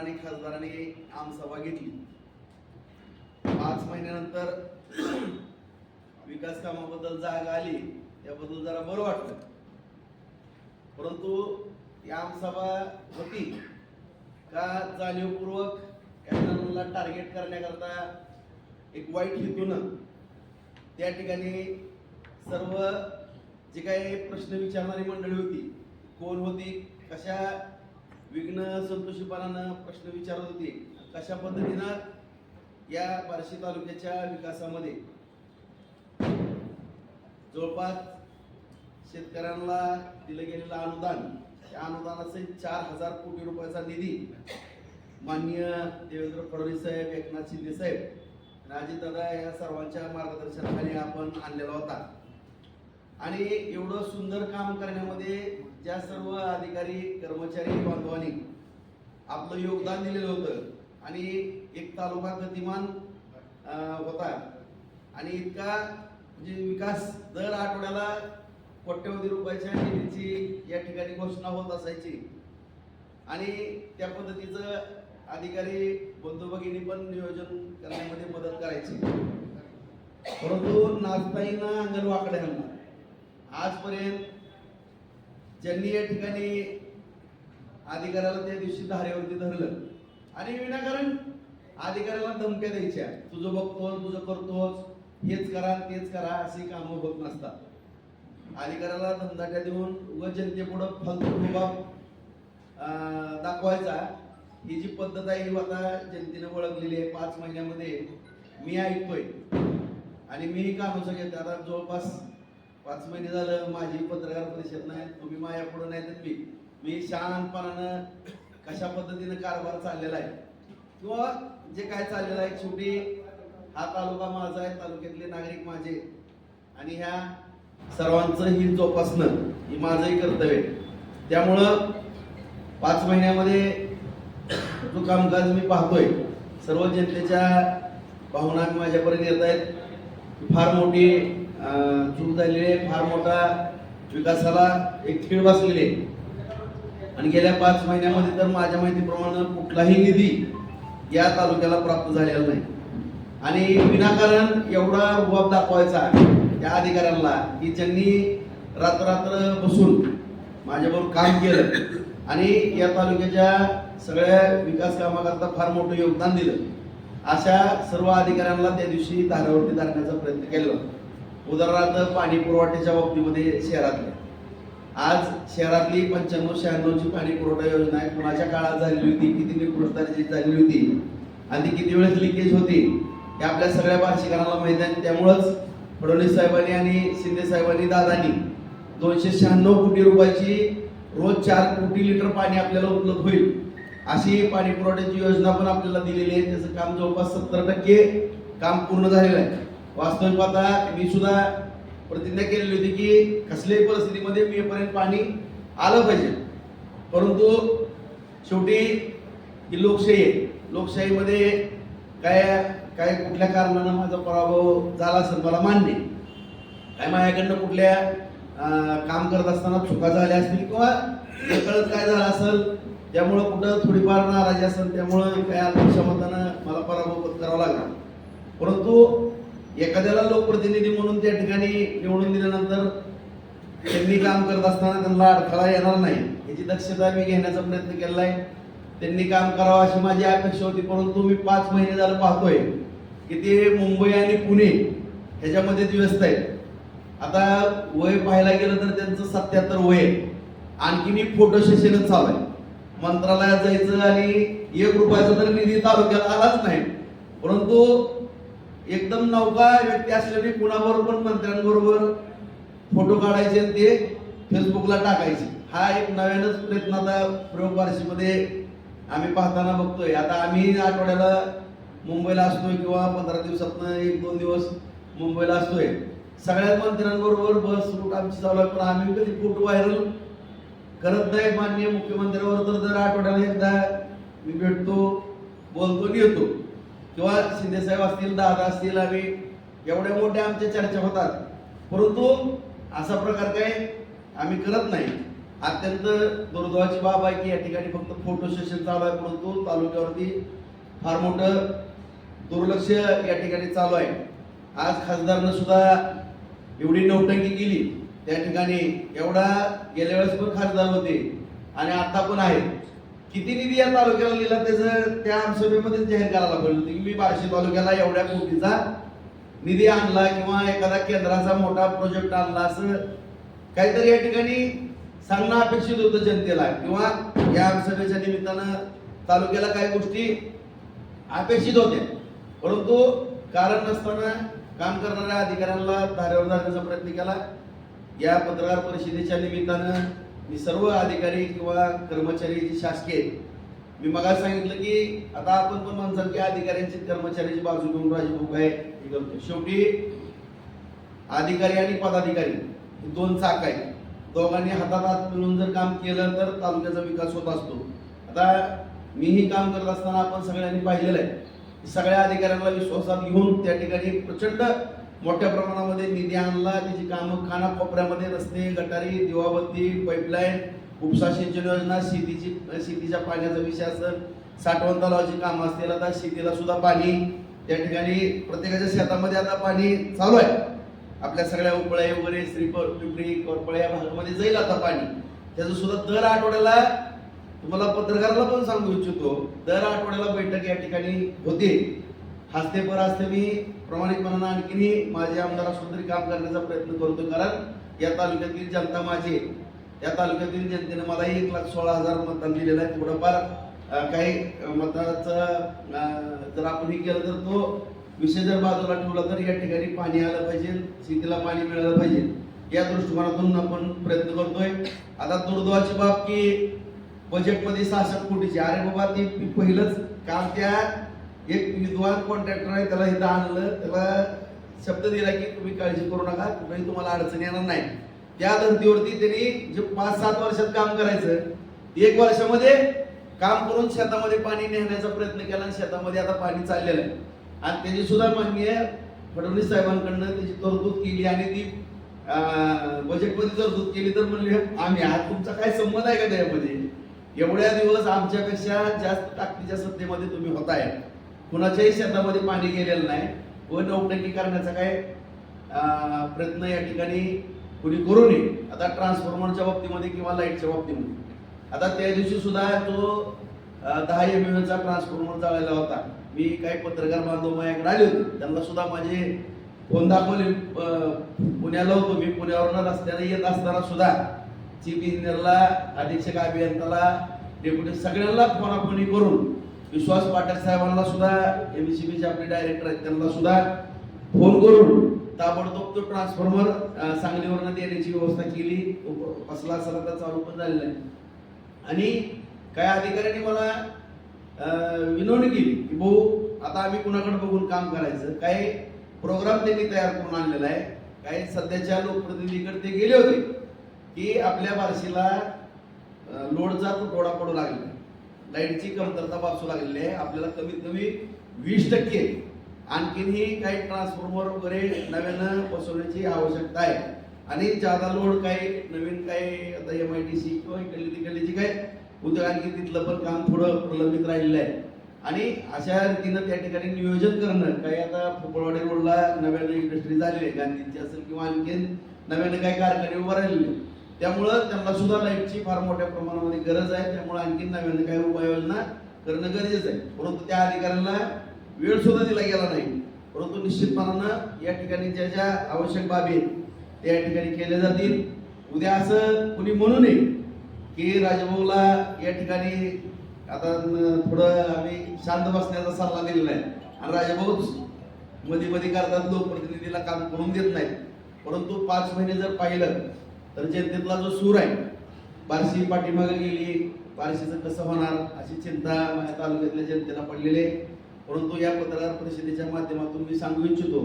आणि खासदारांनी आमसभा घेतली. पाच महिन्यानंतर विकास कामाबद्दल जागा आली त्याबद्दल जरा बरं वाटलं. परंतु या आमसभा होती का जाणीवपूर्वक कॅमेरामनला टार्गेट करण्याकरता एक वाईट हेतून त्या ठिकाणी सर्व जे काही प्रश्न विचारणारी मंडळी होती कोण होती कशा विघ्न संतोषीपणानं प्रश्न विचारत होते. कशा पद्धतीनं या बार्शी तालुक्याच्या विकासामध्ये जवळपास शेतकऱ्यांना दिलं गेलेलं अनुदान त्या अनुदानाचे चार हजार कोटी रुपयाचा निधी माननीय देवेंद्र फडणवीस साहेब एकनाथ शिंदे साहेब आणि या सर्वांच्या मार्गदर्शनाखाली आपण आणलेला होता. आणि एवढं सुंदर काम करण्यामध्ये ज्या सर्व अधिकारी कर्मचारी बांधवांनी आपलं योगदान दिलेलं होतं आणि एक तालुका गतिमान होता. आणि इतका म्हणजे विकास दर आठवड्याला कोट्यवधी रुपयाच्या निधीची या ठिकाणी घोषणा होत असायची. आणि त्या पद्धतीचं अधिकारी बंधू भगिनी पण नियोजन करण्यामध्ये मदत करायची. परंतु नाचताईना अंगण आजपर्यंत ज्यांनी या ठिकाणी अधिकाऱ्याला त्या दिवशी धारेवरती धरलं. आणि विनाकारण अधिकाऱ्याला धमक्या द्यायच्या. तुझं बघतो तुझं करतोच हेच करा तेच करा अशी कामं होत नसतात. अधिकाऱ्याला धमदाट्या देऊन व जनतेपुढं फालतू रुबाब दाखवायचा. ही जी पद्धत आहे ही आता जनतेने ओळखलेली आहे. पाच महिन्यामध्ये मी ऐकतोय. आणि मीही कामाचं घेते आता जवळपास पाच महिने झालं माझी पत्रकार परिषद नाही तुम्ही माझ्या पुढे नाही तर मी. मी शहाणपणानं कशा पद्धतीनं कारभार चाललेला आहे? किंवा जे काय चाललेलं आहे शेवटी हा तालुका माझा आहे तालुक्यातले नागरिक माझे. आणि ह्या सर्वांचं ही जोपासणं ही माझंही कर्तव्य आहे. त्यामुळं पाच महिन्यामध्ये जो कामकाज मी पाहतोय सर्व जनतेच्या भावना माझ्यापर्यंत येत आहेत. फार मोठी सुरू चूक झालेली आहे फार मोठा विकासाला एक खीळ बसलेली आहे. आणि गेल्या पाच महिन्यामध्ये तर माझ्या माहितीप्रमाणे कुठलाही निधी या तालुक्याला प्राप्त झालेला नाही. आणि विनाकारण एवढा रुबाब दाखवायचा त्या अधिकाऱ्यांना की ज्यांनी रात्ररात्र बसून माझ्याबरोबर काम केलं आणि या तालुक्याच्या सगळ्या विकास कामाकरता फार मोठं योगदान दिलं. अशा सर्व अधिकाऱ्यांना त्या दिवशी धारावरती धरण्याचा प्रयत्न केला उदाहरणार्थ पाणी पुरवठ्याच्या बाबतीमध्ये शहरातले. आज शहरातली पंच्याण्णव शहाण्णवची पाणी पुरवठा योजना आहे. कोणाच्या काळात झालेली होती? किती निकृष्टाची झालेली होती? आणि ती किती वेळेस लिकेज होती? हे आपल्या सगळ्या बार्शीकरांना माहिती आहे. त्यामुळंच फडणवीस साहेबांनी आणि शिंदे साहेबांनी दादानी दोनशे शहाण्णव कोटी रुपयाची रोज चार कोटी लिटर पाणी आपल्याला उपलब्ध होईल. अशी पाणी पुरवठ्याची योजना पण आपल्याला दिलेली आहे. त्याचं काम जवळपास सत्तर टक्के काम पूर्ण झालेलं आहे. वास्तविक पाहता मी सुद्धा प्रतिज्ञा केलेली होती की कसल्याही परिस्थितीमध्ये मीपर्यंत पाणी आलं पाहिजे. परंतु शेवटी ही लोकशाही आहे. लोकशाहीमध्ये काय काय कुठल्या कारणानं माझा पराभव झाला असेल मला मान्य काय माझ्याकडनं कुठल्या काम करत असताना चुका झाल्या असतील किंवा कळत काय झालं असेल त्यामुळं कुठं थोडीफार नाराजी असेल त्यामुळं काय अल्पक्षमतानं मला पराभव पत्करावा लागला. परंतु एखाद्याला लोकप्रतिनिधी म्हणून त्या ठिकाणी निवडून दिल्यानंतर त्यांनी काम करत असताना त्यांना अडथळा येणार नाही. याची दक्षता मी घेण्याचा प्रयत्न केला आहे त्यांनी काम करावं अशी माझी अपेक्षा होती परंतु मी पाच महिने झालं पाहतोय की ते मुंबई आणि पुणे ह्याच्यामध्येच व्यस्त आहेत. आता वय पाहायला गेलं तर त्यांचं सत्याहत्तर वय आहे. आणखी मी फोटो सेशनच चालू आहे. मंत्रालयात जायचं आणि एक रुपयाचा तर निधी तालुक्यात आलाच नाही. परंतु एकदम नौका व्यक्ती असल्याने कुणाबरोबर पण मंत्र्यांबरोबर फोटो काढायचे आणि ते फेसबुकला टाकायचे. हा एक नव्यानच प्रयत्न आता प्रयोग बारशीमध्ये आम्ही पाहताना बघतोय. आता आम्ही आठवड्याला मुंबईला असतोय किंवा पंधरा दिवसातनं एक दोन दिवस मुंबईला असतोय. सगळ्या मंत्र्यांबरोबर बस रूट आमची चालू आहे. पण आम्ही कधी फोटो व्हायरल करत नाही. माननीय मुख्यमंत्र्यावर तर दर आठवड्याला एकदा मी भेटतो बोलतो आणि येतो. किंवा शिंदे साहेब असतील दादा असतील आम्ही एवढ्या मोठ्या आमच्या चर्चा होतात. परंतु असा प्रकार काय आम्ही करत नाही. अत्यंत दुर्दैवाची बाब आहे की या ठिकाणी फक्त फोटो सेशन चालू आहे परंतु तालुक्यावरती फार मोठं दुर्लक्ष या ठिकाणी चालू आहे. आज खासदारनं सुद्धा एवढी नौटंकी केली. त्या ठिकाणी एवढा गेल्या वेळेस पण खासदार होते आणि आता पण आहेत. किती निधी या तालुक्याला लिहिला त्याचं? त्या आमसभेमध्येच जाहीर करायला पाहिजे होतं की मी बार्शी तालुक्याला एवढ्या कोटीचा निधी आणला किंवा एखादा केंद्राचा मोठा प्रोजेक्ट आणला असं काहीतरी या ठिकाणी सांगणं अपेक्षित होतं जनतेला. किंवा या आमसभेच्या निमित्तानं तालुक्याला काही गोष्टी अपेक्षित होत्या. परंतु कारण नसताना काम करणाऱ्या अधिकाऱ्यांना धारेवर धरण्याचा प्रयत्न केला. या पत्रकार परिषदेच्या निमित्तानं मी सर्व अधिकारी किंवा कर्मचारी जे शासकीय आहेत, मी मगा सांगितलं की आता आपण पण म्हणसाल की अधिकाऱ्यांची कर्मचाऱ्याची बाजू घेऊन राजभोग आहे हे करतो शेवटी अधिकारी आणि पदाधिकारी हे दोन चाक आहेत. दोघांनी हातात हात मिळून जर काम केलं तर तालुक्याचा विकास होत असतो. आता मीही काम करत असताना आपण सगळ्यांनी पाहिलेलं आहे सगळ्या अधिकाऱ्यांना विश्वासात घेऊन त्या ठिकाणी प्रचंड मोठ्या प्रमाणामध्ये निधी आणला त्याची कामं कानाकोपऱ्यामध्ये रस्ते गटारी दिवाबत्ती पाईपलाईन उपसा सिंचन योजना शेतीची शेतीच्या पाण्याचा विषय असेल साठवण तलावाची कामं असतील आता शेतीला सुद्धा पाणी त्या ठिकाणी प्रत्येकाच्या शेतामध्ये आता पाणी चालू आहे. आपल्या सगळ्या उपळ्या वगैरे श्रीपर पिंपरी कोरपळे या भागामध्ये जाईल आता पाणी. त्याचं सुद्धा दर आठवड्याला तुम्हाला पत्रकाराला पण सांगू इच्छितो दर आठवड्याला बैठक या ठिकाणी होते. हस्ते पर हस्ते मी प्रामाणिकपणानं आणखीनही माझे आमदार असून तरी काम करण्याचा प्रयत्न करतो कारण या तालुक्यातील जनता माझी या तालुक्यातील जनतेने मलाही एक लाख सोळा हजार मतदान दिलेलं आहे. थोडंफार काही अं, मतदानाचं जर आपण हे केलं तर तो विषय जर बाजूला ठेवला तर या ठिकाणी पाणी आलं पाहिजे शेतीला पाणी मिळालं पाहिजे. या दृष्टिकोनातून आपण प्रयत्न करतोय. आता दुर्दैवाची बाब की बजेटमध्ये सहाशे कोटीची. अरे बाबा ती पहिलंच काम त्या एक विद्वान कॉन्ट्रॅक्टर आहे त्याला इथं आणलं त्याला शब्द दिला की तुम्ही काळजी करू नका कुठेही तुम्हाला अडचण येणार नाही. त्या धर्तीवरती त्यांनी जे पाच सात वर्षात काम करायचं एक वर्षामध्ये काम करून शेतामध्ये पाणी नेण्याचा प्रयत्न केला आणि शेतामध्ये आता पाणी चाललेलं आहे. आणि त्याची सुद्धा माननीय फडणवीस साहेबांकडनं त्याची तरतूद केली आणि ती बजेटमध्ये तरतूद केली तर म्हणले आम्ही आज तुमचा काय संबंध आहे का त्यामध्ये? एवढ्या दिवस आमच्यापेक्षा जास्त ताकदीच्या सत्तेमध्ये तुम्ही होताय. कुणाच्याही शेतामध्ये पाणी गेलेलं नाही. व नौटंकी करण्याचा काय प्रयत्न या ठिकाणी कुणी करू नये. आता ट्रान्सफॉर्मरच्या बाबतीमध्ये किंवा लाईटच्या बाबतीमध्ये. आता त्या दिवशी सुद्धा तो दहा एम चा ट्रान्सफॉर्मर चाललेला होता. मी काही पत्रकार बांधव माझ्याकडे आले होते. त्यांना सुद्धा माझे फोन दाखवले. पुण्याला होतो मी. पुण्यावरून रस्त्याने येत असताना सुद्धा चीफ इंजिनियरला अधीक्षक अभियंताला डेप्युटी सगळ्यांना फोनाफोनी करून विश्वास पाटील साहेबांना सुद्धा एमसीबीचे आपले डायरेक्टर आहेत त्यांना सुद्धा फोन करून ताबडतोब तो ट्रान्सफॉर्मर सांगलीवरनं देण्याची व्यवस्था केली. असला तर चालू पण झालेला आहे. आणि काही अधिकाऱ्यांनी मला विनवणी केली की भाऊ आता आम्ही कुणाकडे बघून काम करायचं? काही प्रोग्राम त्यांनी तयार करून आणलेला आहे. काही सध्याच्या लोकप्रतिनिधीकडे ते गेले होते की आपल्या बारशीला लोडचा तुटवडा पडू लागला. लाईटची कमतरता भासू लागलेली आहे. आपल्याला कमीत कमी वीस टक्के आणखीनही काही ट्रान्सफॉर्मर वगैरे नव्यानं बसवण्याची आवश्यकता आहे. आणि जादा लोड काही नवीन काही आता एम आय टी सी किंवा इकडली तिकडलीची काय उद्योग आणखी तिथलं पण काम थोडं प्रलंबित राहिलेलं आहे. आणि अशा रीतीनं त्या ठिकाणी नियोजन करणं काही आता फुकळवाडी रोडला नव्यानं इंडस्ट्री झालेली आहे गांधींची असेल किंवा आणखीन नव्यानं काही कारखाने उभं राहिलेले आहेत. त्यामुळं त्यांना सुद्धा लाईटची फार मोठ्या प्रमाणामध्ये गरज आहे. त्यामुळे आणखीन नव्यानं काही उपाययोजना करणं गरजेचं आहे. परंतु त्या अधिकाऱ्यांना वेळ सुद्धा दिला गेला नाही. परंतु निश्चितपणानं या ठिकाणी ज्या ज्या आवश्यक बाबी आहेत त्या या ठिकाणी केल्या जातील. उद्या असं कुणी म्हणू नये की राजभाऊला या ठिकाणी आता थोडं आम्ही शांत बसण्याचा सल्ला दिलेला आहे. आणि राजभाऊच मध्ये मध्ये करतात लोकप्रतिनिधीला काम करून देत नाहीत. परंतु पाच महिने जर पाहिलं तर जनतेतला जो सूर आहे बार्शी पाठीमागे गेली बार्शीचं कसं होणार अशी चिंता माझ्या तालुक्यातल्या जनतेला पडलेली आहे. परंतु या पत्रकार परिषदेच्या माध्यमातून मी सांगू इच्छितो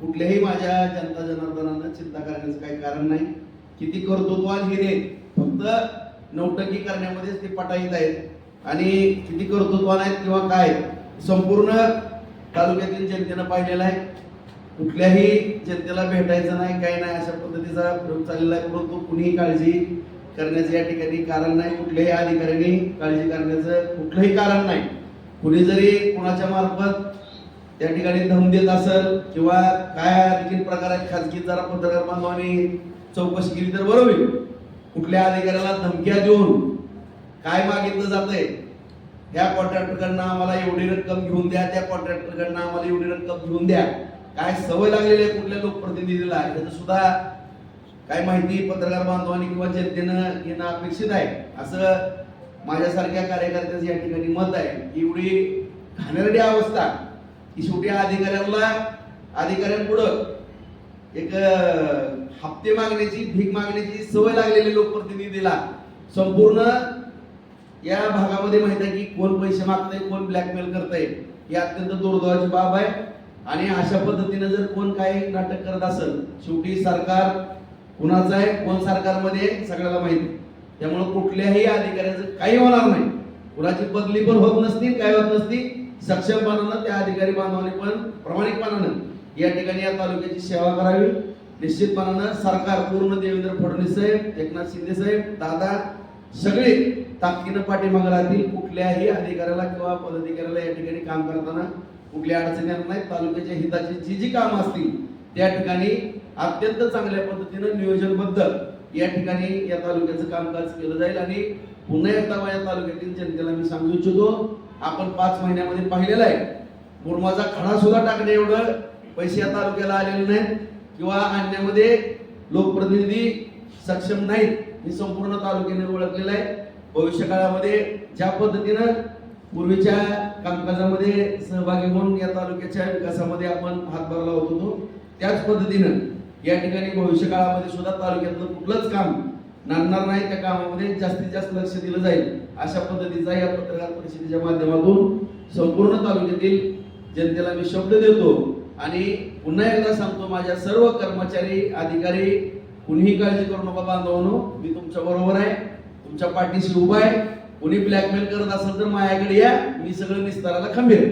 कुठल्याही माझ्या जनता जनार्दनानं चिंता करण्याचं काही कारण नाही. किती कर्तृत्वान हिरे फक्त नौटकी करण्यामध्येच ते पटाईत आहेत. आणि किती कर्तृत्वान आहेत किंवा काय संपूर्ण तालुक्यातील जनतेनं पाहिलेलं आहे. कुठल्याही जनतेला भेटायचं नाही काही नाही अशा पद्धतीचा प्रयोग चाललेला आहे. परंतु कुणीही काळजी करण्याचं या ठिकाणी कारण नाही. कुठल्याही अधिकाऱ्यांनी काळजी करण्याचं कुठलंही कारण नाही. कुणी जरी कुणाच्या मार्फत त्या ठिकाणी धम देत असेल किंवा काय आणखी प्रकार आहेत खाजगी जरा पत्रकार बांधवांनी चौकशी केली तर बरं होईल. कुठल्या अधिकाऱ्याला धमक्या देऊन काय मागितलं जातंय ह्या कॉन्ट्रॅक्टरकडनं आम्हाला एवढी रक्कम घेऊन द्या त्या कॉन्ट्रॅक्टरकडनं आम्हाला एवढी रक्कम घेऊन द्या. काय सवय लागलेली आहे कुठल्या लोकप्रतिनिधीला त्याचं सुद्धा काय माहिती पत्रकार बांधवांनी किंवा जनतेनं घेणं अपेक्षित आहे. असं माझ्यासारख्या कार्यकर्त्याचं या ठिकाणी मत आहे. एवढी घाणेरडी अवस्था. की शेवटी अधिकाऱ्यांना अधिकाऱ्यांपुढं एक हप्ते मागण्याची भीक मागण्याची सवय लागलेली लोकप्रतिनिधीला संपूर्ण या भागामध्ये माहीत आहे की कोण पैसे मागतंय कोण ब्लॅकमेल करतंय. ही अत्यंत दुर्दैवाची बाब आहे. आणि अशा पद्धतीने जर कोण काही नाटक करत असेल शेवटी सरकार कुणाचं आहे कोण सरकारमध्ये सगळ्याला माहिती आहे. त्यामुळे कुठल्याही अधिकाऱ्याचं काही होणार नाही. कुणाची बदली पण होत नसती काय होत नसती सक्षमपणानं त्या अधिकारी बांधवाने पण प्रामाणिकपणानं या ठिकाणी या तालुक्याची सेवा करावी. निश्चितपणानं सरकार पूर्ण देवेंद्र फडणवीस साहेब एकनाथ शिंदे साहेब दादा सगळे ताकदीनं पाठीमागे राहतील. कुठल्याही अधिकाऱ्याला किंवा पदाधिकाऱ्याला या ठिकाणी काम करताना कुठल्या अडचणी नाहीत. तालुक्याच्या हिताची जी जी कामं असतील त्या ठिकाणी अत्यंत चांगल्या पद्धतीनं नियोजनबद्ध या ठिकाणी या तालुक्याचं कामकाज केलं जाईल. आणि पुन्हा एकदा या तालुक्यातील जनतेला मी सांगू इच्छितो आपण पाच महिन्यामध्ये पाहिलेलं आहे. मुरमाचा खडा सुद्धा टाकणे एवढं पैसे या तालुक्याला आलेले नाहीत. किंवा आणण्यामध्ये लोकप्रतिनिधी सक्षम नाहीत. हे संपूर्ण तालुक्याने ओळखलेलं आहे. भविष्य काळामध्ये ज्या पद्धतीनं पूर्वीच्या कामकाजामध्ये सहभागी होऊन या तालुक्याच्या विकासामध्ये आपण हातभार लावत होतो त्याच पद्धतीनं या ठिकाणी भविष्य काळामध्ये सुद्धा तालुक्यातलं कुठलंच काम नांदणार नाही त्या कामामध्ये जास्तीत जास्त लक्ष दिलं जाईल अशा पद्धतीचा या पत्रकार परिषदेच्या माध्यमातून संपूर्ण तालुक्यातील जनतेला मी शब्द देतो आणि पुन्हा एकदा सांगतो माझ्या सर्व कर्मचारी अधिकारी कुणीही काळजी करू नका बांधवानो. मी तुमच्या बरोबर आहे तुमच्या पाठीशी उभा आहे. कुणी ब्लॅकमेल करत असेल तर माझ्याकडे या मी सगळं निस्ताराला खंबीर